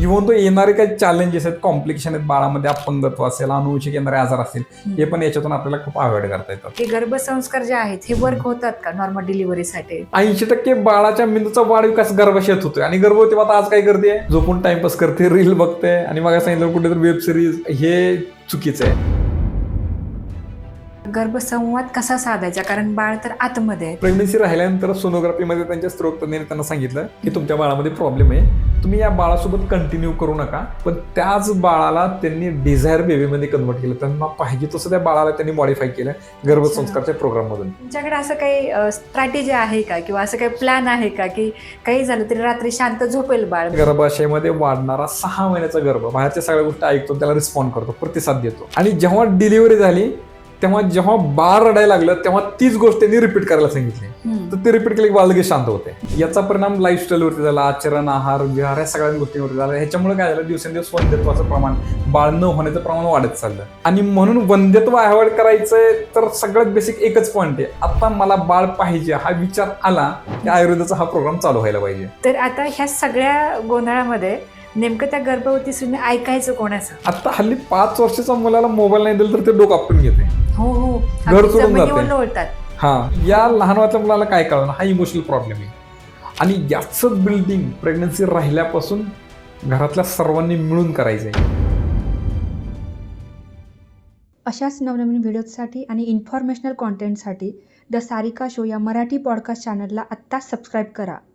Even तो येणारे काही चॅलेंजेस आहेत कॉम्प्लिकेशन आहेत बाळामध्ये अपंगत्व असेल अनुवंशिक येणारे आजार असतील हे पण याच्यातून आपल्याला खूप अवॉइड करता येतात हे गर्भसंस्कार जे आहेत हे वर्क होतात का नॉर्मल डिलिव्हरीसाठी ऐंशी टक्के बाळाच्या मेंदूचा वाढ विकास गर्भाशयात होतोय. आणि गर्भवती माता आज काय करते झोपून टाइमपास करते रील बघते आणि मग सांगितलं कुठेतरी वेब सिरीज हे चुकीचं आहे. गर्भसंवाद कसा साधायचा? कारण बाळ तर आतमध्ये आहे. प्रेग्नन्सी राहिल्यानंतर सोनोग्राफीमध्ये त्यांच्या स्त्रोक तज्ञाने त्यांना सांगितलं की तुमच्या बाळामध्ये प्रॉब्लेम आहे. तुम्ही या बाळासोबत कंटिन्यू करू नका. पण त्याच बाळाला त्यांनी डिझायर बेबीमध्ये कन्वर्ट केलं. त्यांना पाहिजे तसं त्या बाळाला त्यांनी मॉडिफाय केलं गर्भसंस्कारच्या प्रोग्राममधून तुमच्याकडे असं काही स्ट्रॅटेजी आहे का? किंवा असं काही प्लॅन आहे का? की काही झालं तरी रात्री शांत झोपेल बाळ? गर्भाशयामध्ये वाढणारा सहा महिन्याचा गर्भ. बाहेरच्या सगळ्या गोष्टी ऐकतो त्याला रिस्पॉन्ड करतो प्रतिसाद देतो. आणि जेव्हा डिलिव्हरी झाली तेव्हा जेव्हा बाळ रडायला लागलं तेव्हा तीच गोष्ट त्यांनी रिपीट करायला सांगितली. तर ते रिपीट केले की बाळ लगेच शांत होते. याचा परिणाम लाईफस्टाईलवरती झाला आचरण आहार विहार या सगळ्या गोष्टींवरती झाला. ह्याच्यामुळे काय झालं दिवसेंदिवस वंध्यत्वाचं प्रमाण बाळ न होण्याचं प्रमाण वाढत चाललं. आणि म्हणून वंध्यत्व अवॉइड करायचंय तर सगळ्यात बेसिक एकच पॉईंट आहे. आता मला बाळ पाहिजे हा विचार आला की आयुर्वेदाचा हा प्रोग्राम चालू व्हायला पाहिजे. तर आता ह्या सगळ्या गोंधळामध्ये नेमकं त्या गर्भवती स्त्रीने ऐकायचं कोणाचं? आता हल्ली पाच वर्षाच्या मुलाला मोबाईल नाही दिला तर ते डोकं आपटून घेते. हो हो. घर अगदी सोडून जमिनीवर जाते. लोळतात. हा या लहान वयातल्या मुलाला काय कळणार? हा इमोशनल प्रॉब्लेम आहे. आणि याचं बिल्डिंग प्रेग्नन्सी राहिल्यापासून घरातल्या सर्वांनी मिळून करायचंय. अशाच नवनवीन व्हिडिओजसाठी आणि इन्फॉर्मेशनल कॉन्टेंटसाठी द सारिका शो या मराठी पॉडकास्ट चॅनलला आत्ताच सबस्क्राईब करा.